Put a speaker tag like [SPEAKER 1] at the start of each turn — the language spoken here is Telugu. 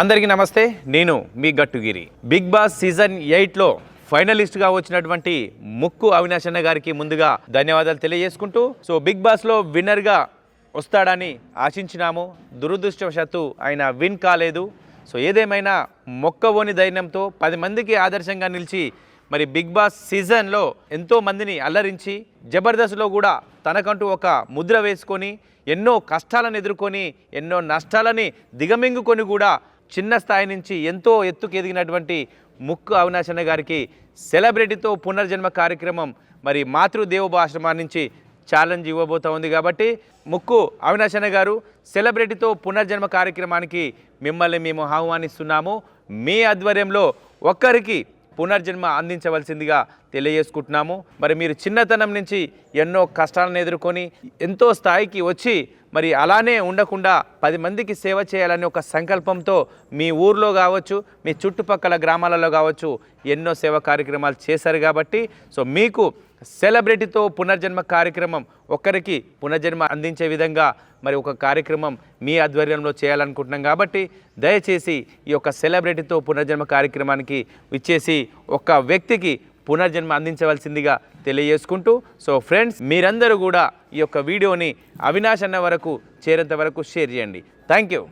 [SPEAKER 1] అందరికీ నమస్తే నేను మీ గట్టుగిరి. బిగ్ బాస్ సీజన్ ఎయిట్లో ఫైనలిస్ట్గా వచ్చినటువంటి ముక్కు అవినాష్ అన్న గారికి ముందుగా ధన్యవాదాలు తెలియజేసుకుంటూ సో బిగ్ బాస్లో విన్నర్గా వస్తాడని ఆశించినాము. దురదృష్టవశాత్తు ఆయన విన్ కాలేదు. సో ఏదేమైనా మొక్కవోని ధైర్యంతో పది మందికి ఆదర్శంగా నిలిచి మరి బిగ్ బాస్ సీజన్లో ఎంతో మందిని అల్లరించి జబర్దస్త్లో కూడా తనకంటూ ఒక ముద్ర వేసుకొని ఎన్నో కష్టాలను ఎదుర్కొని ఎన్నో నష్టాలని దిగమింగుకొని కూడా చిన్న స్థాయి నుంచి ఎంతో ఎత్తుకు ఎదిగినటువంటి ముక్కు అవినాశన్న గారికి సెలబ్రిటీతో పునర్జన్మ కార్యక్రమం మరి మాతృదేవోభాశ్రమా నుంచి ఛాలెంజ్ ఇవ్వబోతా ఉంది కాబట్టి ముక్కు అవినాశన్న గారు సెలబ్రిటీతో పునర్జన్మ కార్యక్రమానికి మిమ్మల్ని మేము ఆహ్వానిస్తున్నాము. మీ ఆధ్వర్యంలో ఒక్కరికి పునర్జన్మ అందించవలసిందిగా తెలియజేసుకుంటున్నాము. మరి మీరు చిన్నతనం నుంచి ఎన్నో కష్టాలను ఎదుర్కొని ఎంతో స్థాయికి వచ్చి మరి అలానే ఉండకుండా పది మందికి సేవ చేయాలనే ఒక సంకల్పంతో మీ ఊర్లో కావచ్చు మీ చుట్టుపక్కల గ్రామాలలో కావచ్చు ఎన్నో సేవా కార్యక్రమాలు చేశారు కాబట్టి సో మీకు సెలబ్రిటీతో పునర్జన్మ కార్యక్రమం ఒక్కరికి పునర్జన్మ అందించే విధంగా మరి ఒక కార్యక్రమం మీ ఆధ్వర్యంలో చేయాలనుకుంటున్నాం కాబట్టి దయచేసి ఈ యొక్క సెలబ్రిటీతో పునర్జన్మ కార్యక్రమానికి ఇచ్చేసి ఒక వ్యక్తికి పునర్జన్మ అందించవలసిందిగా తెలియజేసుకుంటూ సో ఫ్రెండ్స్ మీరందరూ కూడా ఈ యొక్క వీడియోని అవినాష్ అన్న వరకు చేరేంత వరకు షేర్ చేయండి. Thank you